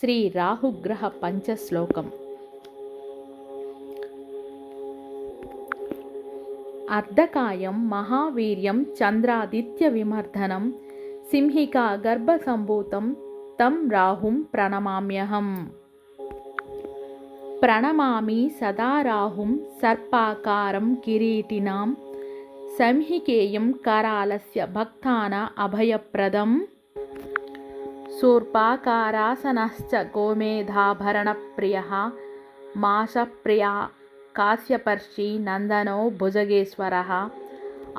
శ్రీ రాహుగ్రహ పంచశ్లోకం. అర్ధకాయం మహావీర్యం చంద్రాదిత్య విమర్దనం సింహికా గర్భసంభూతం తం రాహుం ప్రణమామ్యహం. ప్రణమామి సదా రాహుం సర్పాకారం కిరీటినాం సంహికేయం కరాలస్య భక్తాన అభయప్రదం. శూర్పాకారాసనశ్చ గోమేధాభరణప్రియ మాసప్రియా కాశ్యపర్షి నందనో భుజగేశ్వర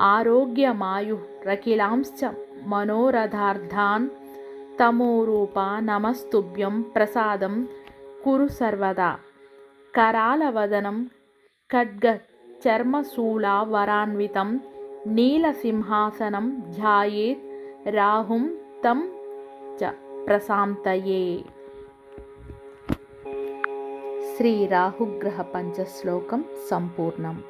ఆరోగ్యమాయు రకిలాంశ్చ మనోరథార్థాన్ తమోరూప నమస్తుభ్యం ప్రసాదం కురు సర్వదా కరాలవదనం ఖడ్గ చర్మశూలావరాన్వితం నీలసింహాసనం ధ్యాయేత్ రాహుం తం చ ప్రశాంతయే. శ్రీ రాహుగ్రహ పంచశ్లోకం సంపూర్ణం.